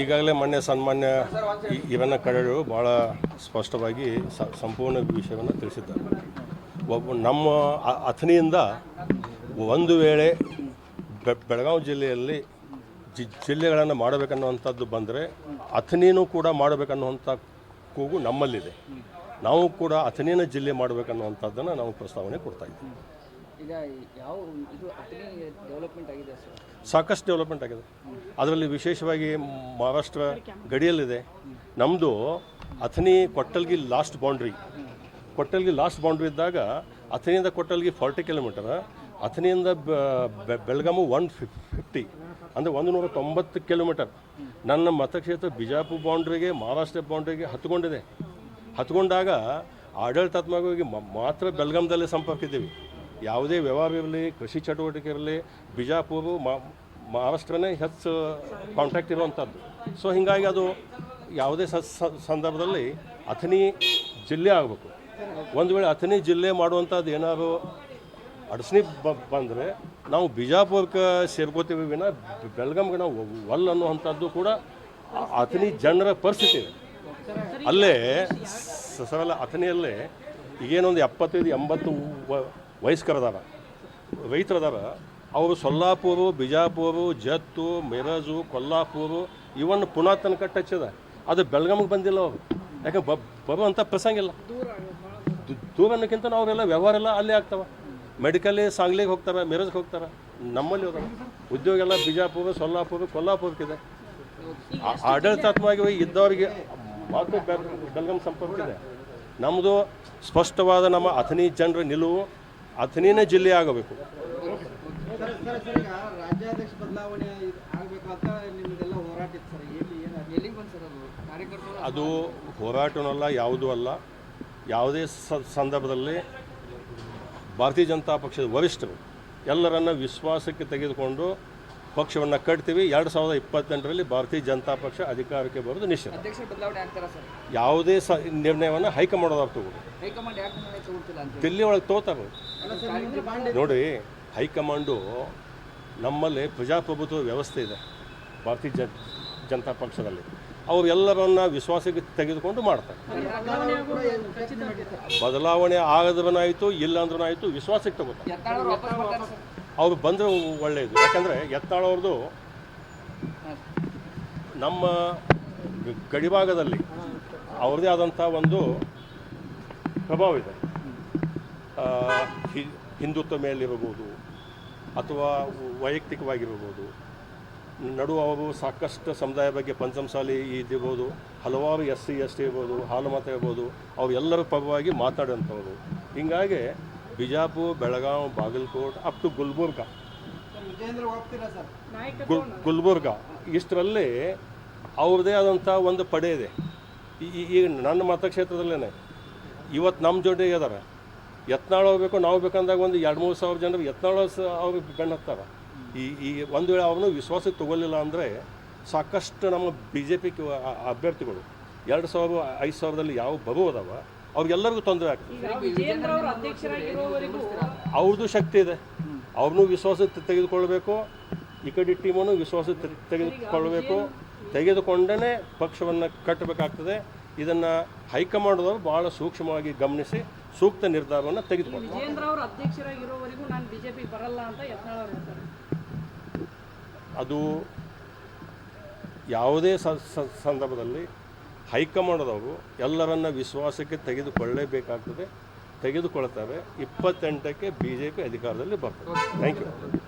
ಈಗಾಗಲೇ ಮೊನ್ನೆ ಸನ್ಮಾನ್ಯ ಇವನ್ನ ಕಡೆಗಳು ಭಾಳ ಸ್ಪಷ್ಟವಾಗಿ ಸಂಪೂರ್ಣ ವಿಷಯವನ್ನು ತಿಳಿಸಿದ್ದಾರೆ. ಒಬ್ಬ ನಮ್ಮ ಅಥಣಿಯಿಂದ ಒಂದು ವೇಳೆ ಬೆಳಗಾವಿ ಜಿಲ್ಲೆಯಲ್ಲಿ ಜಿ ಜಿಲ್ಲೆಗಳನ್ನು ಮಾಡಬೇಕನ್ನುವಂಥದ್ದು ಬಂದರೆ ಅಥಣಿನೂ ಕೂಡ ಮಾಡಬೇಕನ್ನುವಂಥ ಕೂಗು ನಮ್ಮಲ್ಲಿದೆ. ನಾವು ಕೂಡ ಅಥಣಿನ ಜಿಲ್ಲೆ ಮಾಡಬೇಕನ್ನುವಂಥದ್ದನ್ನು ನಾವು ಪ್ರಸ್ತಾವನೆ ಕೊಡ್ತಾ ಇದ್ದೀವಿ. ಸಾಕಷ್ಟು ಡೆವಲಪ್ಮೆಂಟ್ ಆಗಿದೆ. ಅದರಲ್ಲಿ ವಿಶೇಷವಾಗಿ ಮಹಾರಾಷ್ಟ್ರ ಗಡಿಯಲ್ಲಿದೆ. ನಮ್ಮದು Athani Kottalgi last boundary Kottalgi last boundary ಇದ್ದಾಗ ಅಥಣಿಯಿಂದ ಕೊಟ್ಟಲ್ಗಿ ಫಾರ್ಟಿ ಕಿಲೋಮೀಟರ್ ಬೆ- ಬೆಳಗಾಮು ಒನ್ ಫಿಫ್ಟಿ ಅಂದರೆ ಒಂದು ನೂರ ತೊಂಬತ್ತು ಕಿಲೋಮೀಟರ್ ನನ್ನ ಮತಕ್ಷೇತ್ರ ಬಿಜಾಪುರ ಬೌಂಡ್ರಿಗೆ ಮಹಾರಾಷ್ಟ್ರ ಬೌಂಡ್ರಿಗೆ ಹತ್ಕೊಂಡಿದೆ. ಹತ್ಕೊಂಡಾಗ ಆಡಳಿತಾತ್ಮಕವಾಗಿ ಮಾತ್ರ ಬೆಳಗಾಮದಲ್ಲೇ ಸಂಪರ್ಕ ಇದ್ದೀವಿ ಯಾವುದೇ ವ್ಯವಹಾರ ಇರಲಿ, ಕೃಷಿ ಚಟುವಟಿಕೆ ಇರಲಿ, ಬಿಜಾಪುರ ಮಹಾರಾಷ್ಟ್ರನೇ ಹೆಚ್ಚು ಕಾಂಟ್ಯಾಕ್ಟ್ ಇರುವಂಥದ್ದು. ಸೊ ಹೀಗಾಗಿ ಅದು ಯಾವುದೇ ಸಂದರ್ಭದಲ್ಲಿ ಅಥಣಿ ಜಿಲ್ಲೆ ಆಗಬೇಕು. ಒಂದು ವೇಳೆ ಅಥಣಿ ಜಿಲ್ಲೆ ಮಾಡುವಂಥದ್ದು ಏನಾದ್ರು ಬ, ಬಂದರೆ ನಾವು ಬಿಜಾಪುರಕ್ಕೆ ಸೇರ್ಕೋತೀವಿ ವಿನ, ಬೆಳಗಾಮ್ಗೆ ನಾವು ಒಲ್ ಅನ್ನುವಂಥದ್ದು ಕೂಡ ಅಥಣಿ ಜನರ ಪರಿಸ್ಥಿತಿ ಇದೆ. ಅಲ್ಲೇ ಸರಳ ಅಥಣಿಯಲ್ಲೇ ಈಗೇನೊಂದು ಎಪ್ಪತ್ತೈದು, ಎಂಬತ್ತು ವಯಸ್ಕರದಾರ ರೈತರದಾರ ಅವರು ಸೊಲ್ಲಾಪುರ, ಬಿಜಾಪುರ, ಜತ್ತು, ಮಿರಜು, ಕೊಲ್ಲಾಪುರ, ಇವನ್ನು ಪುನಃ ತನಕ ಟಚ್ ಅದ. ಬೆಳಗಾಮಿಗೆ ಬಂದಿಲ್ಲ ಅವರು. ಯಾಕೆ ಬ ಬರುವಂಥ ಪ್ರಸಂಗ ಇಲ್ಲ. ದೂ- ದೂರ ಅನ್ನೋಕ್ಕಿಂತ ಅವರೆಲ್ಲ ವ್ಯವಹಾರ ಎಲ್ಲ ಅಲ್ಲೇ ಆಗ್ತವೆ. ಮೆಡಿಕಲ್ಲಿ ಸಾಂಗ್ಲಿಗೆ ಹೋಗ್ತಾರೆ ಮಿರಜ್ಗೆ ಹೋಗ್ತಾರೆ, ನಮ್ಮಲ್ಲಿ ಹೋದಾಗ ಉದ್ಯೋಗ ಎಲ್ಲ ಬಿಜಾಪುರ, ಸೊಲ್ಲಾಪುರ, ಕೊಲ್ಲಾಪುರಕ್ಕಿದೆ. ಆಡಳಿತಾತ್ಮಕವಾಗಿ ಇದ್ದವರಿಗೆ ಮಾತು ಬೆಲ್ಗಾಂ ಸಂಪರ್ಕ ಇದೆ ನಮ್ಮದು ಸ್ಪಷ್ಟವಾದ ನಮ್ಮ ಅಥನಿ ಜನರ ನಿಲುವು ಅಥಣಿನೇ ಜಿಲ್ಲೆ ಆಗಬೇಕು. ಅದು ಹೋರಾಟನಲ್ಲ ಯಾವುದೂ ಅಲ್ಲ. ಯಾವುದೇ ಸಂದರ್ಭದಲ್ಲಿ ಭಾರತೀಯ ಜನತಾ ಪಕ್ಷದ ವರಿಷ್ಠರು ಎಲ್ಲರನ್ನ ವಿಶ್ವಾಸಕ್ಕೆ ತೆಗೆದುಕೊಂಡು ಪಕ್ಷವನ್ನು ಕಟ್ತೀವಿ. ಎರಡು ಸಾವಿರದ ಇಪ್ಪತ್ತೆಂಟರಲ್ಲಿ ಭಾರತೀಯ ಜನತಾ ಪಕ್ಷ ಅಧಿಕಾರಕ್ಕೆ ಬರೋದು ನಿಶ್ಚಿತ. ಯಾವುದೇ ಸ ನಿರ್ಣಯವನ್ನು ಹೈಕಮಾಂಡ್ ಅವ್ರು ತಗೋದು ದಿಲ್ಲಿ ಒಳಗೆ ತೋತಾರೆ ನೋಡಿ ಹೈಕಮಾಂಡು ನಮ್ಮಲ್ಲಿ ಪ್ರಜಾಪ್ರಭುತ್ವ ವ್ಯವಸ್ಥೆ ಇದೆ ಭಾರತೀಯ ಜನ್ ಜನತಾ ಪಕ್ಷದಲ್ಲಿ. ಅವರೆಲ್ಲರನ್ನ ವಿಶ್ವಾಸಕ್ಕೆ ತೆಗೆದುಕೊಂಡು ಮಾಡ್ತಾರೆ. ಬದಲಾವಣೆ ಕೂಡ ಇಲ್ಲಾಂದ್ರೂ ಆಯಿತು ವಿಶ್ವಾಸಕ್ಕೆ ತಗೋತಾರೆ. ಅವ್ರು ಬಂದರೆ ಒಳ್ಳೆಯದು ಯಾಕಂದರೆ ಎತ್ತಾಳವ್ರದ್ದು ನಮ್ಮ ಗಡಿಭಾಗದಲ್ಲಿ ಅವ್ರದ್ದೇ ಆದಂಥ ಒಂದು ಪ್ರಭಾವ ಇದೆ. ಹಿಂದುತ್ವ ಮೇಲಿರಬಹುದು ಅಥವಾ ವೈಯಕ್ತಿಕವಾಗಿರ್ಬೋದು ನಡು ಅವರು ಸಾಕಷ್ಟು ಸಮುದಾಯ ಬಗ್ಗೆ ಪಂಚಮಸಾಲಿ ಇದಿರ್ಬೋದು ಹಲವಾರು ಎಸ್ ಸಿ, ಎಸ್ ಟಿ ಇರ್ಬೋದು ಹಾಲು ಮಾತಾ ಇರ್ಬೋದು, ಅವರೆಲ್ಲರ ಪರವಾಗಿ ಮಾತಾಡೋಂಥವ್ರು ಹೀಗಾಗಿ ಬಿಜಾಪುರ, ಬೆಳಗಾವಿ, ಬಾಗಲಕೋಟ್ ಅಪ್ ಟು ಗುಲ್ಬರ್ಗ. ಗುಲ್, ಗುಲ್ಬರ್ಗ. ಇಷ್ಟರಲ್ಲಿ ಅವ್ರದ್ದೇ ಆದಂಥ ಒಂದು ಪಡೆ ಇದೆ. ಈಗ ನನ್ನ ಮತಕ್ಷೇತ್ರದಲ್ಲೇ ಇವತ್ತು ನಮ್ಮ ಜೊತೆಗೆ ಇದ್ದಾರೆ ಯತ್ನಾಳ್ ಹೋಗ್ಬೇಕು ನಾವು ಬೇಕಂದಾಗ ಒಂದು ಎರಡು ಮೂರು ಸಾವಿರ ಜನರು ಯತ್ನಾಳ್ ಅವ್ರು ಬೆನ್ನು ಹತ್ತಾರ. ಈ ಈ ಒಂದು ವೇಳೆ ಅವನು ವಿಶ್ವಾಸಕ್ಕೆ ತಗೊಳ್ಳಿಲ್ಲ ಅಂದರೆ ಸಾಕಷ್ಟು ನಮ್ಮ ಬಿ ಜೆ ಪಿ ಅಭ್ಯರ್ಥಿಗಳು, ಎರಡು ಸಾವಿರ, ಐದು ಸಾವಿರದಲ್ಲಿ ಯಾವ ಬರುವುದವ ಅವ್ರಿಗೆಲ್ಲರಿಗೂ ತೊಂದರೆ ಆಗ್ತದೆ ಅವ್ರದ್ದು ಶಕ್ತಿ ಇದೆ. ಅವ್ರನ್ನೂ ವಿಶ್ವಾಸ ತೆಗೆದುಕೊಳ್ಬೇಕು. ಈ ಕಡೆ ಟೀಮನ್ನು ವಿಶ್ವಾಸ ತೆಗೆದುಕೊಳ್ಬೇಕು. ತೆಗೆದುಕೊಂಡೇ ಪಕ್ಷವನ್ನು ಕಟ್ಟಬೇಕಾಗ್ತದೆ. ಇದನ್ನು ಹೈಕಮಾಂಡ್ದವರು ಭಾಳ ಸೂಕ್ಷ್ಮವಾಗಿ ಗಮನಿಸಿ ಸೂಕ್ತ ನಿರ್ಧಾರವನ್ನು ತೆಗೆದುಕೊಂಡು ಅದು ಯಾವುದೇ ಸಂದರ್ಭದಲ್ಲಿ ಹೈಕಮಾಂಡ್ದವರು ಎಲ್ಲರನ್ನ ವಿಶ್ವಾಸಕ್ಕೆ ತೆಗೆದುಕೊಳ್ಳಲೇಬೇಕಾಗ್ತದೆ ತೆಗೆದುಕೊಳ್ತಾರೆ ಇಪ್ಪತ್ತೆಂಟಕ್ಕೆ ಬಿ ಜೆ ಪಿ ಅಧಿಕಾರದಲ್ಲಿ ಬರ್ತದೆ. Thank you